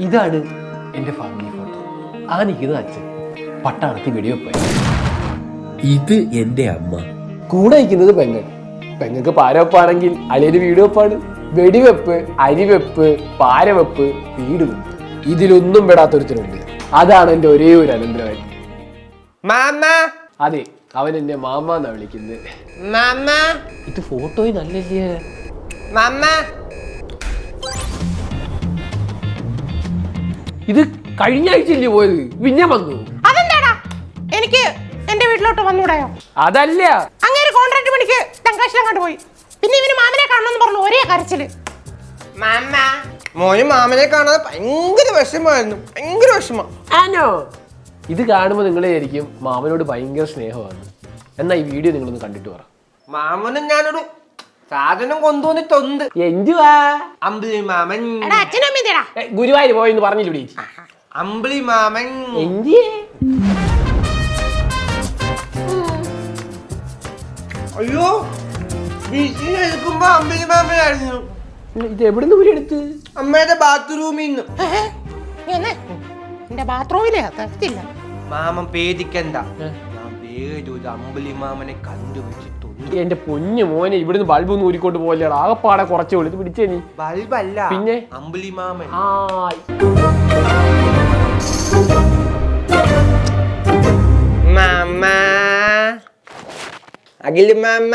ഇതാണ് എന്റെ family photo ആ നിൽക്കുന്നത് അച്ഛൻ. പട്ടാളത്തിൽ വീഡിയോ പോയി. ഇത് എന്റെ അമ്മ. കൂടെ നിൽക്കുന്നത് പെങ്ങൾ പെങ്ങൾക്ക് പാരവെപ്പാണെങ്കിൽ അളിയന് വീഡിയോ വെപ്പാണ്. വെടിവെപ്പ് അരിവെപ്പ് പാരവെപ്പ് വീട് വെപ്പ്. ഇതിലൊന്നും പെടാത്തൊരുത്തരുണ്ട്. അതാണ് എന്റെ ഒരേ ഒരു അനന്തരമായി മാമ. അതെ അവൻ എന്നെ മാമ എന്നാ വിളിക്കുന്നത്. മാമ. ഇത് ഫോട്ടോയിൽ നല്ലല്ലേ? മാമ. ഇത് കഴിഞ്ഞ ആഴ്ചയല്ലേ പോയത്? പിന്നെ വന്നു. അതെന്താടാ? എനിക്ക് എന്റെ വീട്ടിലോട്ട് വന്നൂടായോ? അതല്ല. അങ്ങനെ കോൺട്രാക്ട് പണിക്ക് അങ്ങോട്ട് പോയി. പിന്നെ ഇവന് മാമനെ കാണണമെന്ന് പറഞ്ഞു ഒരേ കരച്ചിൽ. മാമ. മോന് മാമനെ കാണാതെ ഭയങ്കര വിഷമായിരുന്നു ഭയങ്കര വിഷമം. ആനോ ഇത് കാണുമ്പോൾ നിങ്ങളായിരിക്കും മാമനോട് ഭയങ്കര സ്നേഹമാണ്. എന്നാ ഈ വീഡിയോ നിങ്ങളൊന്ന് കണ്ടിട്ട് പറ. മാമനും ഞാനൊരു സാധനം കൊണ്ടുവന്നിട്ടുണ്ട്. എന്തുവാ? അമ്പിളി മാമൻ. എടാ അച്ഛനും അമ്മയും തേടാ ഏ, ഗുരുവായൂർ പോയെന്ന് പറഞ്ഞില്ലേ അമ്പിളി മാമൻ. എന്ത് അയ്യോ വീട്ടിൽ എടുക്കുമ്പോ അമ്പിളി മാമനായിരുന്നു ഇത് എവിടുന്ന് ഊരി എടുത്ത്? അമ്മയുടെ ബാത്റൂമിൽ നിന്ന്. എന്റെ ബാത്റൂമിലെ തെറ്റില്ല മാമൻ പേടിക്കണ്ട. ഞാൻ വേറൊരു അമ്പിളി മാമനെ കണ്ടുവച്ചിട്ടുണ്ട് എന്റെ പൊന്നു മോനെ ഇവിടുന്ന് ബൾബ് ഒന്നും ഊരിക്കൊണ്ട് പോലെയാണ് ആകെപ്പാടെ കുറച്ച് വിളിച്ച് പിടിച്ചേ നീ. ബൾബല്ല പിന്നെ? മാമൻ. ആ മാമ. അഖിൽ മാമ.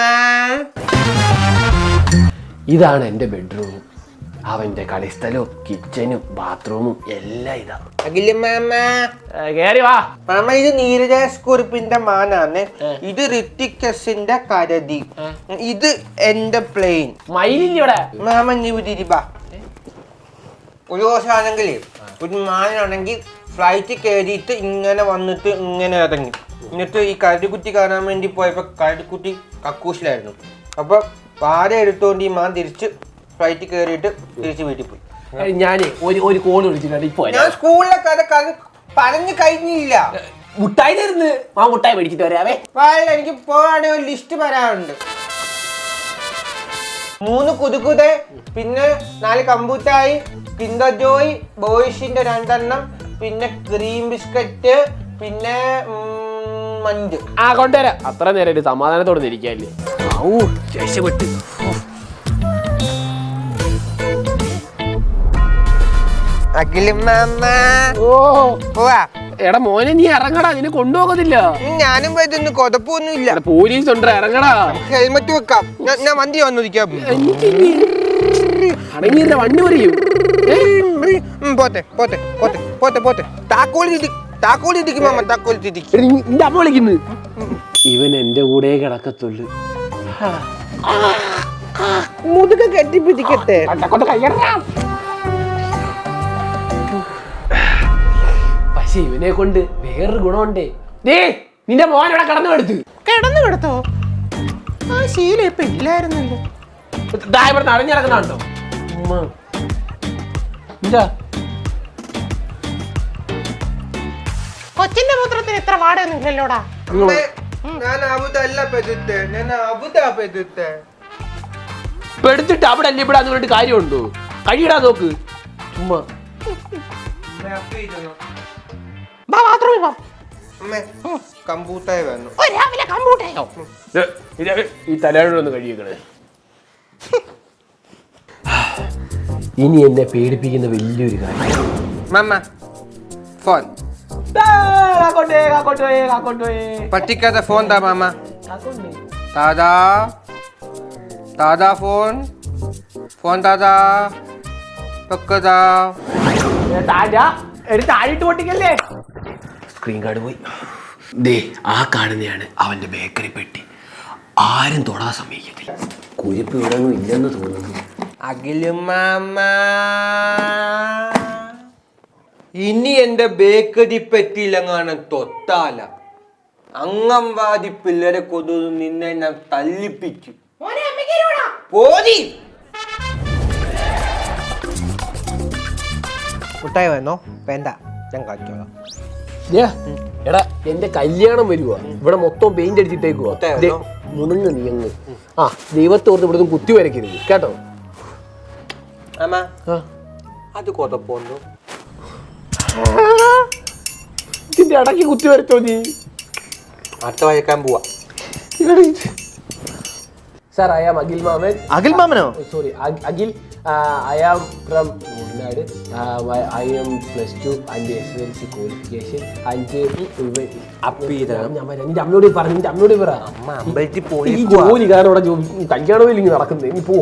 ഇതാണ് എന്റെ ബെഡ്റൂം അവന്റെ കളിസ്ഥലവും കിച്ചനും ബാത്റൂമും എല്ലാം ഇതാ. അഖിൽ മാമ. കേറി വാ. മാമ ഇത് നീരജാസ് കുറിപ്പിന്റെ മാനാണ് ഇത് ഋത്തിക്കസിന്റെ കരതി ഇത് എന്റെ പ്ലെയിൻ മയിലില്ല ഇവിടെ? മാമ നീ ഒരു ദിവസമാണെങ്കിൽ ഒരു മാനാണെങ്കിൽ ഫ്ലൈറ്റ് കയറിയിട്ട് ഇങ്ങനെ വന്നിട്ട് ഇങ്ങനെ ഇറങ്ങി. എന്നിട്ട് ഈ കരടിക്കുട്ടി കാണാൻ വേണ്ടി പോയപ്പോൾ കരടിക്കുട്ടി കക്കൂസിലായിരുന്നു. അപ്പൊ പാര എടുത്തുകൊണ്ട് ഈ മാൻ തിരിച്ച് ഫ്ലൈറ്റ് കയറിയിട്ട് തിരിച്ച് വീട്ടിൽ പോയി. ഞാൻ ഒരു ഒരു കോൾ വിളിച്ചിട്ടുണ്ട്. ഇപ്പൊ ഞാൻ സ്കൂളിലെ കഥ കഥ പറഞ്ഞു കഴിഞ്ഞില്ല. മുട്ടായി തരുന്ന് ആ മുട്ടായി മേടിച്ചിട്ട് വരാവേ. വേണ്ട എനിക്ക് പോവാണെങ്കിൽ ഒരു ലിസ്റ്റ് വരാറുണ്ട് മൂന്ന് കുതുകുതെ പിന്നെ നാല് കമ്പൂറ്റായി കിൻഡർ ജോയ് ബോയ്സിന്റെ രണ്ടെണ്ണം പിന്നെ ക്രീം ബിസ്ക്കറ്റ് പിന്നെ ഉം, മഞ്ച് ആ കൊണ്ടുവരാം. അത്ര നേരം ഒരു സമാധാനത്തോടെ ഇരിക്കാല്ലേ ഔ രക്ഷപ്പെട്ട് അഖിലമ്മ ഓ. പോവാ. എടാ മോനെ നീ ഇറങ്ങടാ. നിന്നെ കൊണ്ടുപോകത്തില്ല. ഞാനും വരുന്നു. കൊതപ്പൊന്നും ഇല്ല പോലീസ് ഉണ്ട്. ഇറങ്ങടാ. ഹെൽമെറ്റ് വെക്കാം. ഞാൻ- വണ്ടി വന്നിരിക്കാം. അടങ്ങിയില്ല വണ്ടി പറയും പോട്ടെ പോട്ടെ പോട്ടെ പോട്ടെ പോട്ടെ. താക്കോലി താക്കോലി തിരിക്കും മാമ താക്കോലി തിരിക്കും. നിന്റെ അമ്മ വിളിക്കുന്നു. ഇവൻ എന്റെ കൂടെ കിടക്കത്തുള്ളു. മുതുക കെട്ടിപ്പിടിക്കട്ടെ. പക്ഷെ ഇവനെ കൊണ്ട് വേറൊരു ഗുണമുണ്ടേ. ദേ നിന്റെ മോൻ ഇവിടെ കടന്നു എടുത്ത് കിടന്നു കിടത്തോ? ആ ശീലം ഇപ്പൊ ഇല്ലായിരുന്നല്ലോ. ഇവിടെ നടഞ്ഞു കിടക്കുന്നുണ്ടോ? എന്താ? കൊച്ചിന്റെ മൂത്രത്തിന് ഇത്ര വാടൊന്നും ഇല്ലല്ലോടാ. അമ്മേ, ഞാൻ അബുദല്ല പെതുത്തെ ഞാൻ അബുദാ പെതുത്തെ ഇപ്പൊ എടുത്തിട്ട് അവിടെ അല്ലേ ഇവിടെ കാര്യമുണ്ടോ? കഴിയിടാ നോക്ക്. ചുമ്മാ അമ്മേ, അപ്പി ഇരുന്നു. ബാ ബാത്റൂമിൽ പോ അമ്മേ കമ്പൂട്ടായി വന്നു ഓ രാവിലെ കമ്പൂട്ടായോ? ദേ, ഇത് ഈ തലയോടൊന്ന് കഴിയണേ ഇനി എന്നെ പേടിപ്പിക്കുന്ന വലിയൊരു കാര്യം. മമ്മ ഫോൺ പറ്റിക്കാത്ത ഫോൺ താ മാമ താതാ താതാ ഫോൺ ഫോൺ താതാ ദാദാ എടുത്ത് താഴിട്ട് പൊട്ടിക്കല്ലേ? സ്ക്രീൻ കാർഡ് പോയി. ദേ ആ കാണുന്നതാണ് അവന്റെ ബേക്കറി പെട്ടി. ആരും തൊടാൻ സമ്മതിക്കത്തില്ല. കുരിപ്പ് ഇവിടെ ഒന്നും ഇല്ലെന്ന് തോന്നുന്നു. അഖിലുമാമ ഇനി എന്റെ ബേക്കറി പെട്ടിയിലെങ്ങാണ് തൊട്ടാല. അംഗൻവാടി പിള്ളേരെ കൊതു നിന്നെ ഞാൻ തല്ലിപ്പിച്ചു. പോരി മുട്ടായി വന്നോ വേണ്ട. ഞാൻ കാണിച്ചോളാം. എടാ എന്റെ കല്യാണം വരുവാ. ഇവിടെ മൊത്തം പെയിന്റ് അടിച്ചിട്ടേക്കുവാ. മുണങ്ങ്? മുണുങ്ങ് നീങ്ങ് ആ ദൈവത്തോർത്ത് ഇവിടെ കുത്തി വരയ്ക്കരുത്. കേട്ടോ? അത് കൊതപ്പോന്നു ഇതിന്റെ ഇടയ്ക്ക് കുത്തി വരച്ചോ നീ? അടുത്ത വയക്കാൻ പോവാ. സാർ ഐ ആം അഖിൽ മാമൻ. Akhil മാമനോ? Sorry Akhil I am from ഉൾനാട് I am plus two and S L C qualification and പറയാം നിന്റെ അമ്മയോട് പറഞ്ഞു നിന്റെ അമ്മയോട് പറ. ഈ പോയി ജോലി കാരണം അവിടെ ജോ- കല്യാണവും ഇല്ലെങ്കിൽ നടക്കുന്നത് ഇനി പോ.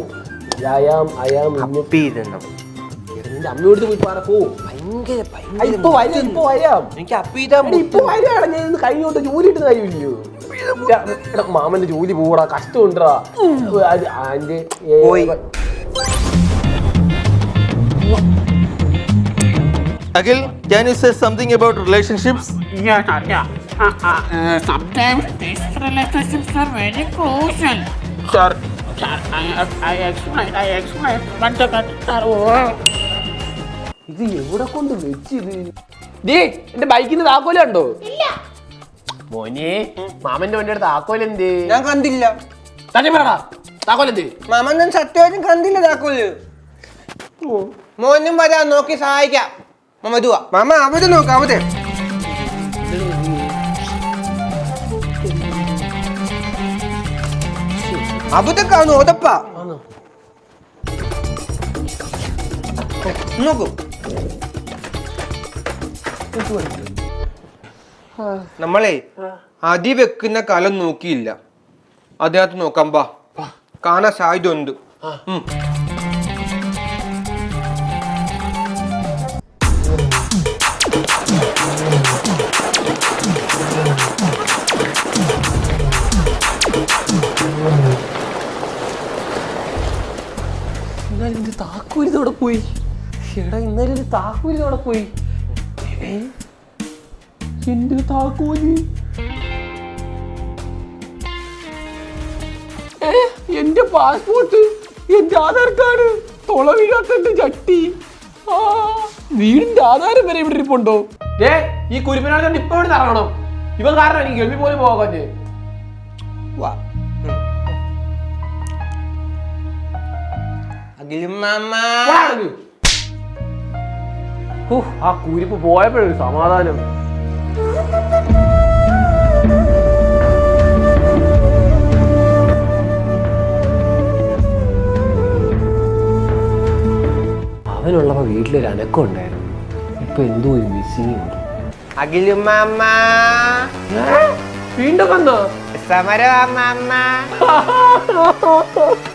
അയാം അയാം നിന്റെ അമ്മയോട് പോയി പറ പോ. ഭയങ്കര ആ, ഇപ്പൊ വരാം ഇപ്പൊ വരാം. എനിക്ക് അപ്പീതാ ഇപ്പൊ വരാണ് ഞാൻ ഇന്ന് കഴിഞ്ഞോട്ട് ജോലി ഇട്ട് കാര്യമില്ലയോ? എടാ, എടാ, മാമന്റെ ജോലി പോടാ കഷ്ടമുണ്ടാ പോയി. Akhil can you say something about relationships Yeah, yeah. Uh, uh, uh, sometimes these relationships are very crucial. Sir, sir, I, I explain, I explain. One second, sir. Oh. ഇത് എവിടെ കൊണ്ട് വെച്ചിത് ഡേ എന്റെ ബൈക്കിന് താക്കോലുണ്ടോ മോനെ മാമന്റെ വണ്ടിയുടെ താക്കോലെന്തേ ഞാൻ കണ്ടില്ല തന്നെ പറടാ താക്കോലെന്തേ മാമൻ ഞാൻ സത്യമായിട്ടും കണ്ടില്ല താക്കോൽ മോനും വരാൻ നോക്കി സഹായിക്കാം. മാമ ഇതുവാ. മാമ അവിടെ നോക്ക് അവിടെ അവിടെ കാണു ഒതപ്പ നോക്കൂ. നമ്മളെ അതി വെക്കുന്ന കലം നോക്കിയില്ല. അതിനകത്ത് നോക്കാം ബാ കാണാൻ സാധ്യത ഉണ്ട് ഇന്നലെ ഇതോടെ പോയി. എടാ ഇന്നലെ ഇതോടെ പോയി. ഏ? എന്റെ താക്കോൽ? എന്റെ പാസ്പോർട്ട് എന്റെ ആധാർ കാർഡ് തൊള വീഴാത്ത ചട്ടി. ആ, വീടിന്റെ ആധാരം വരെ ഇവിടെ ഇരിപ്പുണ്ടോ? ഏ ഈ കുരുമനാഥൻ ഇപ്പൊ ഇവിടെ ഇറങ്ങണം. ഇവ കാരണം എനിക്ക് ഗൾഫിൽ പോലും പോകാൻ അഖിലും മാമ. ആ കുരിപ്പ് പോയപ്പോഴൊരു സമാധാനം. അവനുള്ളപ്പോ വീട്ടിലൊരു അനക്കം ഉണ്ടായിരുന്നു. ഇപ്പൊ എന്തോ ഒരു മിസ്സിങ് ഉണ്ട്. അഖിലും മാമ. വീണ്ടും വന്നോ? സമര മാമ.